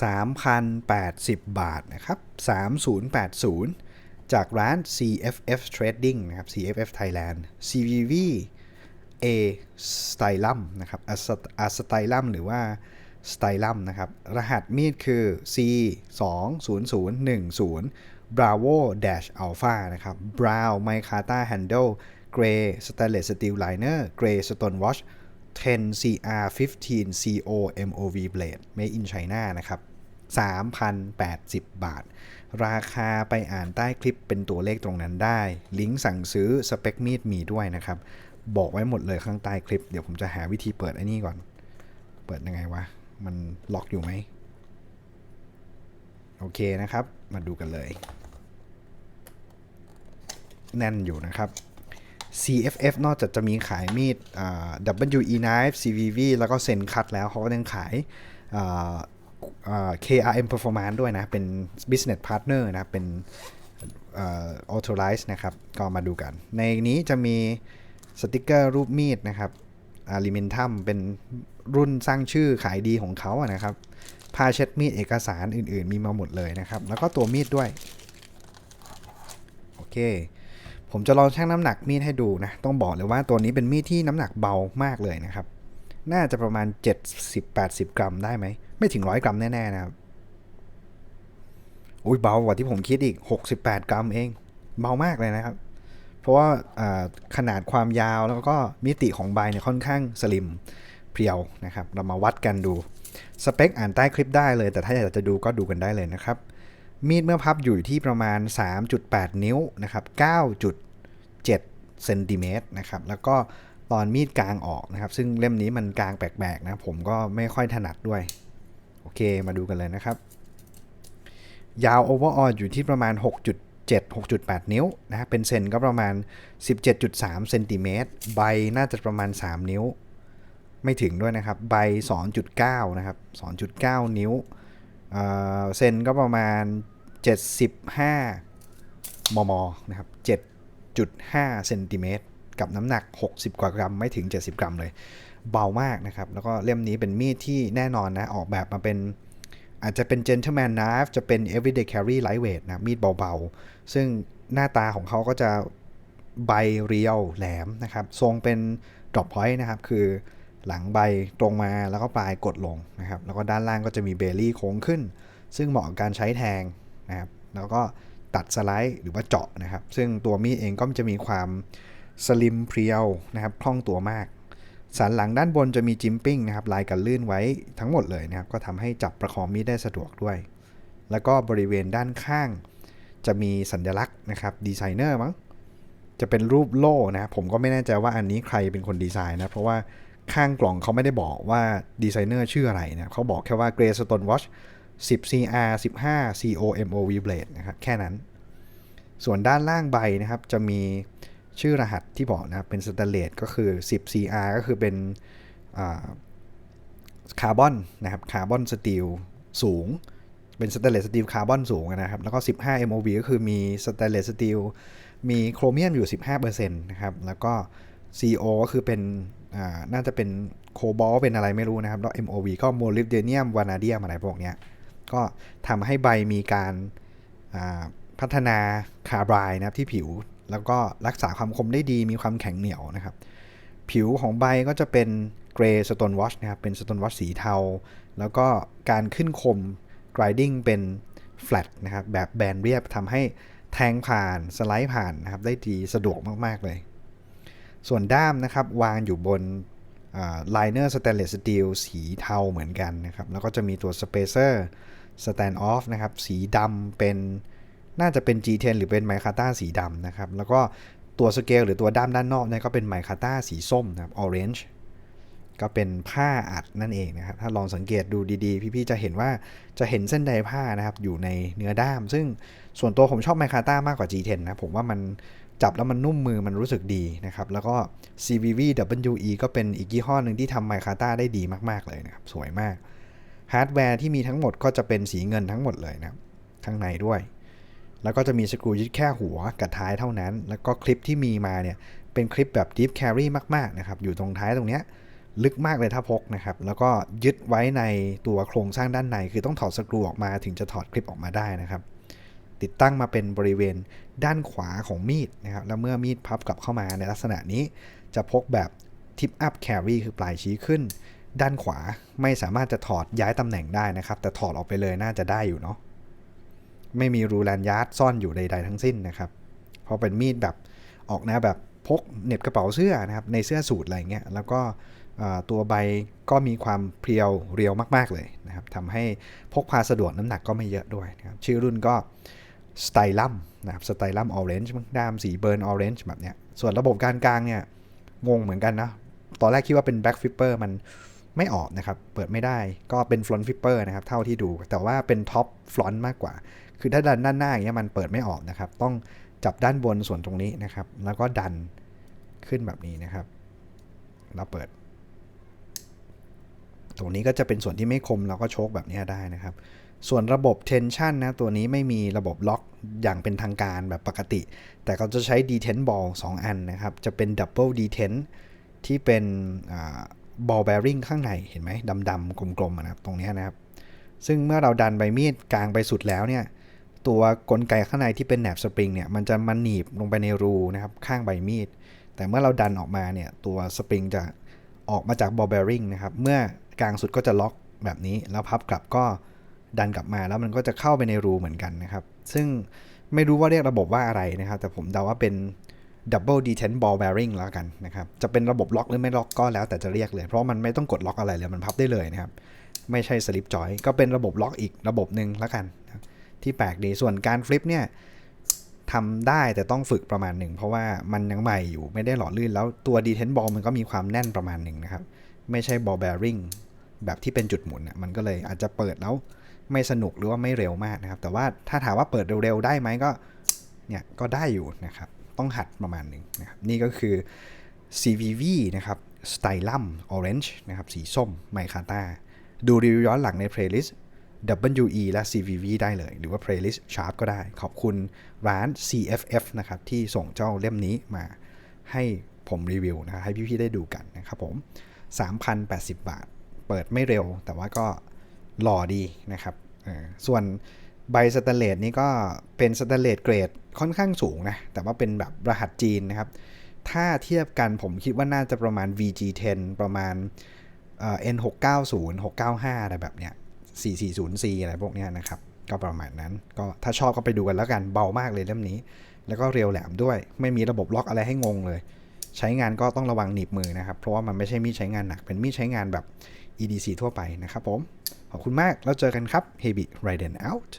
3,080 บาทนะครับ 3080 จากร้าน CFF Trading นะครับ CFF Thailand CVV A Stylum นะครับ A Stylum หรือว่า Stylum นะครับ รหัสมีดคือ C 2 0 0 1 0 Bravo Dash Alpha นะครับ Brown Micarta Handle Gray Stainless Steel Liner Gray Stone Watch 10 CR 15 CO MOV Blade Made in China นะครับ 3,080 บาท ราคาไปอ่านใต้คลิปเป็นตัวเลขตรงนั้นได้ ลิงก์สั่งซื้อสเปคมีดมีด้วยนะครับ บอกไว้หมดเลยข้างใต้คลิป เดี๋ยวผมจะหาวิธีเปิดไอ้นี่ก่อน เปิดยังไงวะ มันล็อกอยู่ไหม โอเคนะครับ มาดูกันเลย แน่นอยู่นะครับ CFF นอกจากจะมีขายมีด WE Knife CVV แล้วก็เซนคัตแล้วเขาก็ยังขาย KRM Performance ด้วยนะ เป็น Business Partner นะ เป็น Authorized นะครับ ก็มาดูกัน ในนี้จะมีสติกเกอร์รูปมีดนะครับอาริเมนทัมเป็นรุ่นสร้างชื่อขายดีของเขาอะนะครับผ้าเช็ดมีดเอกสารอื่นๆ มีมาหมดเลยนะครับ แล้วก็ตัวมีดด้วย โอเค ผมจะลองชั่งน้ำหนักมีดให้ดูนะ ต้องบอกเลยว่าตัวนี้เป็นมีดที่น้ำหนักเบามากเลยนะครับ น่าจะประมาณ 70-80 กรัมได้ไหม ไม่ถึง100กรัมแน่ๆนะครับอุ้ยเบากว่าที่ผมคิดอีก 68 กรัมเอง เบามากเลยนะครับ เพราะว่าขนาดความยาวแล้วก็มิติของใบเนี่ยค่อนข้างสลิมเพียวนะครับ เรามาวัดกันดู สเปคอ่านใต้คลิปได้เลย แต่ถ้าอยากจะดูก็ดูกันได้เลยนะครับ มีดเมื่อพับอยู่ที่ประมาณ 3.8 นิ้วนะครับ9.7เซนติเมตรนะครับ แล้วก็ตอนมีดกลางออกนะครับ ซึ่งเล่มนี้มันกลางแปลกๆนะ ผมก็ไม่ค่อยถนัดด้วย โอเค มาดูกันเลยนะครับ ยาว overall ออยู่ที่ประมาณ 6.7 6.8 นิ้วนะเป็นเซนก็ประมาณ 17.3เซนติเมตรใบน่าจะประมาณ 3 นิ้ว ไม่ถึงด้วยนะครับ ใบ 2.9 นะครับ 2.9 นิ้วเซนก็ประมาณ 75 มม นะครับ 7.5 เซนติเมตร กับน้ำหนัก 60 กว่ากรัม ไม่ถึง 70 กรัมเลย เบามากนะครับ แล้วก็เล่มนี้เป็นมีดที่แน่นอนนะ ออกแบบมาเป็นอาจจะเป็น gentleman knife จะเป็น everyday carry lightweight นะ มีดเบาๆ ซึ่งหน้าตาของเขาก็จะใบเรียวแหลมนะครับ ทรงเป็น drop point นะครับ คือหลังใบตรงมาแล้วก็ปลายกดลงนะครับ แล้วก็ด้านล่างก็จะมีเบลลี่โค้งขึ้น ซึ่งเหมาะกับการใช้แทง นะครับแล้วก็ตัดสไลด์หรือว่าเจาะนะครับ ซึ่งตัวมีดเองก็จะมีความสลิมเพรียวนะครับคล่องตัวมาก สันหลังด้านบนจะมีจิมปิ้งนะครับลายกันลื่นไว้ทั้งหมดเลยนะครับ ก็ทำให้จับประคองมีดได้สะดวกด้วย แล้วก็บริเวณด้านข้างจะมีสัญลักษณ์นะครับดีไซเนอร์มั้งจะเป็นรูปโล่นะผมก็ไม่แน่ใจว่าอันนี้ใครเป็นคนดีไซน์นะ เพราะว่าข้างกล่องเขาไม่ได้บอกว่าดีไซเนอร์ชื่ออะไรนะเขาบอกแค่ว่า Grey Stone Watch 10 CR 15 COMOV Blade นะครับแค่นั้น ส่วนด้านล่างใบนะครับจะมีชื่อรหัสที่บอกนะครับเป็นสแตนเลสก็คือ 10 CR ก็คือเป็นคาร์บอนนะครับคาร์บอนสตีลสูง เป็นสแตนเลสสตีลคาร์บอนสูงนะครับ แล้วก็ 15 MOV ก็คือมีสแตนเลสสตีลมีโครเมียมอยู่ 15%นะครับ แล้วก็ CO ก็คือเป็นน่าจะเป็นโคบอลเป็นอะไรไม่รู้นะครับ แล้ว MOV ก็โมลิบเดเนียมวานาเดียมอะไรพวกเนี้ย ก็ทำให้ใบมีการพัฒนาคาร์บายนะครับที่ผิว แล้วก็รักษาความคมได้ดีมีความแข็งเหนียวนะครับ ผิวของใบก็จะเป็นเกรย์สโตนวอชนะครับเป็นสโตนวอชสีเทา แล้วก็การขึ้นคม grinding เป็น flat นะครับแบบแบนเรียบทำให้แทงผ่านสไลด์ผ่านนะครับได้ดีสะดวกมาก ๆ เลย ส่วนด้ามนะครับวางอยู่บน ไลเนอร์สแตนเลสสตีลสีเทาเหมือนกันนะครับ แล้วก็จะมีตัวสเปเซอร์สแตนด์ออฟนะครับ สีดำเป็นน่าจะเป็น G10 หรือเป็นไมคาต้าสีดำนะครับ แล้วก็ตัวสเกลหรือตัวด้ามด้านนอกเนี่ยก็เป็นไมคาต้าสีส้มนะครับ orange ก็เป็นผ้าอัดนั่นเองนะครับ ถ้าลองสังเกตดูดีๆ พี่ๆ จะเห็นว่าจะเห็นเส้นใยผ้านะครับ อยู่ในเนื้อด้าม ซึ่งส่วนตัวผมชอบไมคาต้ามากกว่า G10 นะ ผมว่ามัน จับแล้วมันนุ่มมือมันรู้สึกดีนะครับ แล้วก็ CVV WE ก็เป็นอีกยี่ห้อหนึ่งที่ทำไมคาต้าได้ดีมาก ๆ เลยนะครับ สวยมากฮาร์ดแวร์ที่มีทั้งหมดก็จะเป็นสีเงินทั้งหมดเลยนะข้างในด้วย แล้วก็จะมีสกรูยึดแค่หัวกับท้ายเท่านั้น แล้วก็คลิปที่มีมาเนี่ยเป็นคลิปแบบ Deep Carry มาก ๆ นะครับ อยู่ตรงท้ายตรงเนี้ยลึกมากเลยถ้าพกนะครับ แล้วก็ยึดไว้ในตัวโครงสร้างด้านใน คือต้องถอดสกรูออกมาถึงจะถอดคลิปออกมาได้นะครับ ติดตั้งมาเป็นบริเวณด้านขวาของมีดนะครับแล้วเมื่อมีดพับกลับเข้ามาในลักษณะนี้ จะพกแบบทิปอัพแครีคือปลายชี้ขึ้น ด้านขวาไม่สามารถจะถอดย้ายตำแหน่งได้นะครับ แต่ถอดออกไปเลยน่าจะได้อยู่เนาะไม่มีรูแลนยาร์ดซ่อนอยู่ใด ๆ ทั้งสิ้นนะครับเพราะเป็นมีดแบบออกแนวแบบพกเหน็บกระเป๋าเสื้อนะครับในเสื้อสูทอะไรเงี้ยแล้วก็ตัวใบก็มีความเพรียวเรียวมาก ๆ เลยนะครับทำให้พกพาสะดวกน้ำหนักก็ไม่เยอะด้วยนะครับชื่อรุ่นก็ สไตลัมนะครับสไตลัมออเรนจ์ด้ามสีเบิร์นออเรนจ์แบบเนี้ยส่วนระบบการกลางเนี่ย งงเหมือนกันนะ ตอนแรกคิดว่าเป็น back flipper มันไม่ออกนะครับ เปิดไม่ได้ก็เป็น front flipper นะครับเท่าที่ดู แต่ว่าเป็น top front มากกว่า คือถ้าดันด้านหน้าอย่างเงี้ยมันเปิดไม่ออกนะครับ ต้องจับด้านบนส่วนตรงนี้นะครับ แล้วก็ดันขึ้นแบบนี้นะครับแล้วเปิด ตรงนี้ก็จะเป็นส่วนที่ไม่คมเราก็โชคแบบนี้ได้นะครับ ส่วนระบบ tension นะ ตัวนี้ไม่มีระบบล็อกอย่างเป็นทางการแบบปกติ แต่เขาจะใช้ detent ball 2 อันนะครับ จะเป็น double detent ที่เป็นอ่า ball bearing ข้างในเห็นไหมดำๆกลมๆนะครับตรงนี้นะครับ ซึ่งเมื่อเราดันใบมีดกลางไปสุดแล้วเนี่ยตัวกลไกข้างในที่เป็นแหนบสปริงเนี่ยมันจะมันหนีบลงไปในรูนะครับข้างใบมีด แต่เมื่อเราดันออกมาเนี่ยตัวสปริงจะออกมาจาก ball bearing นะครับเมื่อกลางสุดก็จะล็อกแบบนี้แล้วพับกลับก็ ดันกลับมาแล้วมันก็จะเข้าไปในรูเหมือนกันนะครับ ซึ่งไม่รู้ว่าเรียกระบบว่าอะไรนะครับ แต่ผมเดาว่าเป็น double detent ball bearing แล้วกันนะครับ จะเป็นระบบล็อกหรือไม่ล็อกก็แล้วแต่จะเรียกเลย เพราะมันไม่ต้องกดล็อกอะไรเลย มันพับได้เลยนะครับ ไม่ใช่สลิปจอย ก็เป็นระบบล็อกอีกระบบหนึ่งแล้วกันที่แปลกดี ส่วนการฟลิปเนี่ยทำได้แต่ต้องฝึกประมาณหนึ่ง เพราะว่ามันยังใหม่อยู่ไม่ได้หล่อลื่น แล้วตัวดีเทนบอลมันก็มีความแน่นประมาณหนึ่งนะครับ ไม่ใช่บอลแบริ่งแบบที่เป็นจุดหมุนน่ะมันก็เลยอาจจะเปิดแล้ว ไม่สนุกหรือว่าไม่เร็วมากนะครับ แต่ว่าถ้าถามว่าเปิดเร็วๆได้ไหมก็เนี่ยก็ได้อยู่นะครับ ต้องหัดประมาณหนึ่งนะครับนี่ก็คือ CVV นะครับ Stylum Orange นะครับสีส้มไมคาตาดูรีวิวย้อนหลังใน playlist WE และ CVV ได้เลย หรือว่า playlist Sharp ก็ได้ ขอบคุณร้าน CFF นะครับ ที่ส่งเจ้าเล่มนี้มาให้ผมรีวิวนะครับให้พี่ๆได้ดูกันนะครับผม 3,080 บาท เปิดไม่เร็ว แต่ว่าก็ หล่อดีนะครับส่วนใบสแตนเลสนี่ก็เป็นสแตนเลสเกรดค่อนข้างสูงนะ แต่ว่าเป็นแบบรหัสจีนนะครับ ถ้าเทียบกันผมคิดว่าน่าจะประมาณ VG10 ประมาณเอ่อ N690 695อะไรแบบเนี้ย 440C อะไรพวกเนี้ยนะครับ ก็ประมาณนั้น ก็ถ้าชอบก็ไปดูกันแล้วกันเบามากเลยเล่มนี้ แล้วก็เรียวแหลมด้วย ไม่มีระบบล็อกอะไรให้งงเลย ใช้งานก็ต้องระวังหนีบมือนะครับ เพราะว่ามันไม่ใช่มีดใช้งานหนัก เป็นมีดใช้งานแบบ EDC ทั่วไปนะครับผม ขอบคุณมาก แล้วเจอกันครับ Hebi Riden out